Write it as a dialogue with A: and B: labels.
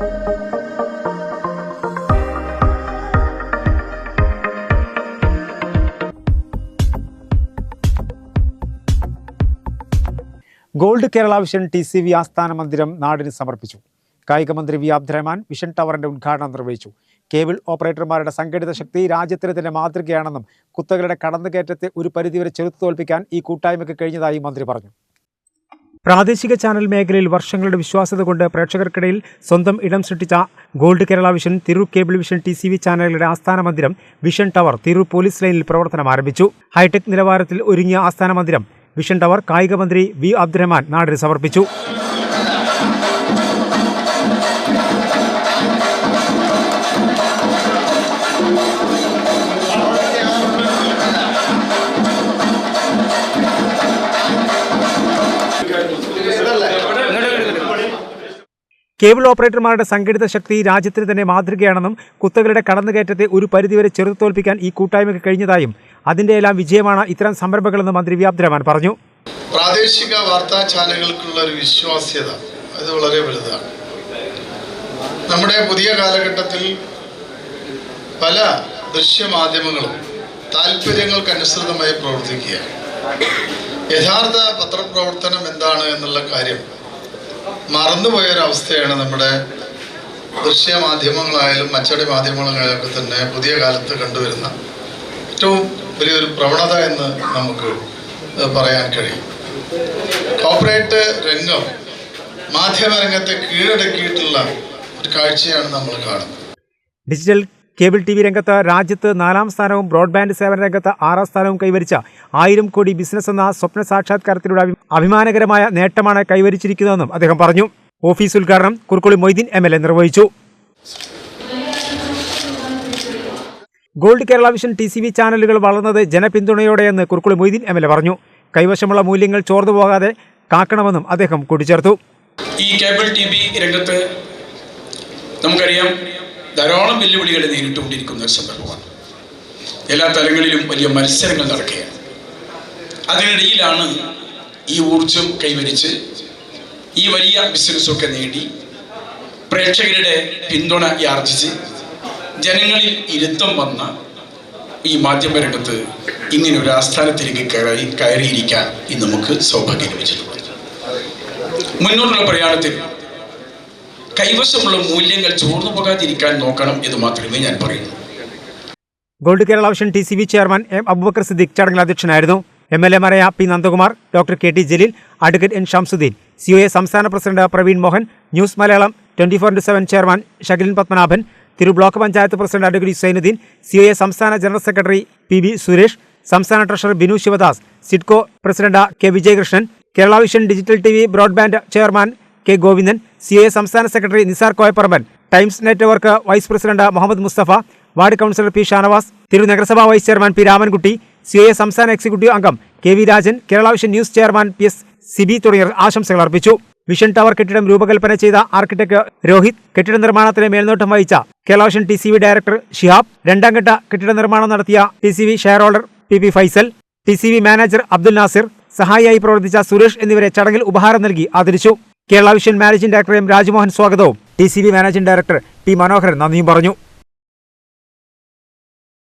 A: Gold Kerala vision T C V ആസ്ഥാന മന്ദിരം നാടിന് സമർപ്പിച്ചു. കായിക മന്ത്രി വി അബ്ദുറഹ്മാൻ വിഷൻ ടവറിന്റെ ഉദ്ഘാടനം നിർവഹിച്ചു. കേബിൾ ഓപ്പറേറ്റർമാരുടെ സംഘടിത ശക്തി രാജ്യത്തിന് തന്നെ മാതൃകയാണെന്നും കുത്തകളുടെ കടന്നുകയറ്റത്തെ ഒരു പരിധിവരെ ചെറുത്തു തോൽപ്പിക്കാൻ ഈ കൂട്ടായ്മയ്ക്ക് കഴിഞ്ഞതായി മന്ത്രി പറഞ്ഞു. പ്രാദേശിക ചാനൽ മേഖലയിൽ വർഷങ്ങളുടെ വിശ്വാസ്യത കൊണ്ട് പ്രേക്ഷകർക്കിടയിൽ സ്വന്തം ഇടം സൃഷ്ടിച്ച gold Kerala vision Thiru cable vision T C V ചാനലുകളുടെ ആസ്ഥാന മന്ദിരം വിഷൻ ടവർ തിരു പോലീസ് ലൈനിൽ പ്രവർത്തനം ആരംഭിച്ചു. ഹൈടെക് നിലവാരത്തിൽ ഒരുങ്ങിയ ആസ്ഥാന മന്ദിരം വിഷൻ ടവർ കായിക മന്ത്രി വി അബ്ദുറഹ്മാൻ നാടിന് സമർപ്പിച്ചു. കേബിൾ ഓപ്പറേറ്റർമാരുടെ സംഘടിത ശക്തി രാജ്യത്തിന് തന്നെ മാതൃകയാണെന്നും കുത്തകളുടെ കടന്നുകയറ്റത്തെ ഒരു പരിധിവരെ ചെറുത്തോൽപ്പിക്കാൻ ഈ കൂട്ടായ്മയ്ക്ക് കഴിഞ്ഞതായും അതിന്റെ എല്ലാം വിജയമാണ് ഇത്തരം സംരംഭങ്ങളെന്ന് മന്ത്രി വി അബ്ദുറഹ്മാൻ പറഞ്ഞു.
B: പ്രാദേശിക വാർത്താ ചാനലുകൾക്കുള്ള ഒരു വിശ്വാസ്യത അത് വളരെ വലുതാണ്. നമ്മുടെ പുതിയ കാലഘട്ടത്തിൽ പല ദൃശ്യമാധ്യമങ്ങളും താല്പര്യങ്ങൾക്കനുസൃതമായി പ്രവർത്തിക്കുകയാണ്. യഥാർത്ഥ പത്രപ്രവർത്തനം എന്താണ് എന്നുള്ള കാര്യം മറന്നുപോയൊരവസ്ഥയാണ് നമ്മുടെ ദൃശ്യ മാധ്യമങ്ങളായാലും അച്ചടി മാധ്യമങ്ങളായാലും ഒക്കെ തന്നെ പുതിയ കാലത്ത് കണ്ടുവരുന്ന ഏറ്റവും വലിയൊരു പ്രവണത എന്ന് നമുക്ക് പറയാൻ കഴിയും. കോർപ്പറേറ്റ് രംഗം മാധ്യമരംഗത്തെ കീഴടക്കിയിട്ടുള്ള ഒരു കാഴ്ചയാണ് നമ്മൾ കാണുന്നത്.
A: ഡിജിറ്റൽ കേബിൾ ടി വി രംഗത്ത് രാജ്യത്ത് നാലാം സ്ഥാനവും ബ്രോഡ്ബാൻഡ് സേവന രംഗത്ത് ആറാം സ്ഥാനവും കൈവരിച്ച ആയിരം കോടി ബിസിനസ് എന്ന സ്വപ്ന സാക്ഷാത്കാരത്തിലൂടെ അഭി- അഭിമാനകരമായ നേട്ടമാണ് കൈവരിച്ചിരിക്കുന്നതെന്നും അദ്ദേഹം പറഞ്ഞു. ഓഫീസ് ഉദ്ഘാടനം Kurukkoli Moideen M L A നിർവഹിച്ചു. Gold Kerala vision T C V ചാനലുകൾ വളർന്നത് ജനപിന്തുണയോടെയെന്ന് Kurukkoli Moideen M L A പറഞ്ഞു. കൈവശമുള്ള മൂല്യങ്ങൾ ചോർന്നു പോകാതെ കാക്കണമെന്നും അദ്ദേഹം കൂട്ടിച്ചേർത്തു.
C: ഈ കേബിൾ ടി വി രംഗത്ത് നമുക്കറിയാം ധാരാളം വെല്ലുവിളികൾ നേരിട്ടുകൊണ്ടിരിക്കുന്ന ഒരു സന്ദർഭമാണ്. എല്ലാ തലങ്ങളിലും വലിയ മത്സരങ്ങൾ നടക്കുകയാണ്. അതിനിടയിലാണ് ഈ ഊർജം കൈവരിച്ച് ഈ വലിയ ബിസിനസ്സൊക്കെ നേടി പ്രേക്ഷകരുടെ പിന്തുണ യാർജിച്ച് ജനങ്ങളിൽ ഇരുത്തം വന്ന ഈ മാധ്യമരംഗത്ത് ഇങ്ങനെ ഒരു ആസ്ഥാനത്തിലേക്ക് കയറി കയറിയിരിക്കാൻ ഇന്ന് നമുക്ക് സൗഭാഗ്യം ലഭിച്ചിട്ടുണ്ട്. മുന്നോട്ടുള്ള പ്രയാണത്തിൽ കൈവശമുള്ള മൂല്യങ്ങൾ ചോർന്നു പോകാതിരിക്കാൻ നോക്കണം എന്ന് മാത്രമേ ഞാൻ പറയുന്നു.
A: Gold Kerala vision T C V chairman M Aboobacker Siddique ചടങ്ങിൽ അധ്യക്ഷനായിരുന്നു. M L എമാരായ P Nandakumar doctor K T Jaleel advocate N Shamsudheen C O A സംസ്ഥാന president Praveen Mohan news Malayalam twenty four into seven chairman Shakilin Padmanabhan Thiru block panchayat president advocate Sainudheen C O A സംസ്ഥാന general secretary P B Suresh സംസ്ഥാന treasurer Binu Sivadas SIDCO president K Vijayakrishnan Kerala vision digital T V broadband chairman K Govindan C A സംസ്ഥാന secretary Nisar Koyapparamban times network vice president Muhammad Musthafa ward councillor P Shanavas Thiru നഗരസഭാ vice chairman P Ramankutty C A സംസ്ഥാന executive അംഗം K V Rajan Kerala vision news chairman P S Siby തുടങ്ങിയവർ ആശംസകൾ അർപ്പിച്ചു. Vision tower കെട്ടിടം രൂപകൽപ്പന ചെയ്ത architect Rohit കെട്ടിട നിർമ്മാണത്തിന് മേൽനോട്ടം വഹിച്ച Kerala vision T C V director Shihab രണ്ടാം ഘട്ട കെട്ടിട നിർമ്മാണം നടത്തിയ T C V share holder P P Faisal T C V manager Abdul Nasir സഹായിയായി പ്രവർത്തിച്ച സുരേഷ് എന്നിവരെ ചടങ്ങിൽ ഉപഹാരം നൽകി ആദരിച്ചു. Kerala vision managing director M Rajmohan സ്വാഗതവും. T C B managing director P Manoharan നന്ദിയും പറഞ്ഞു.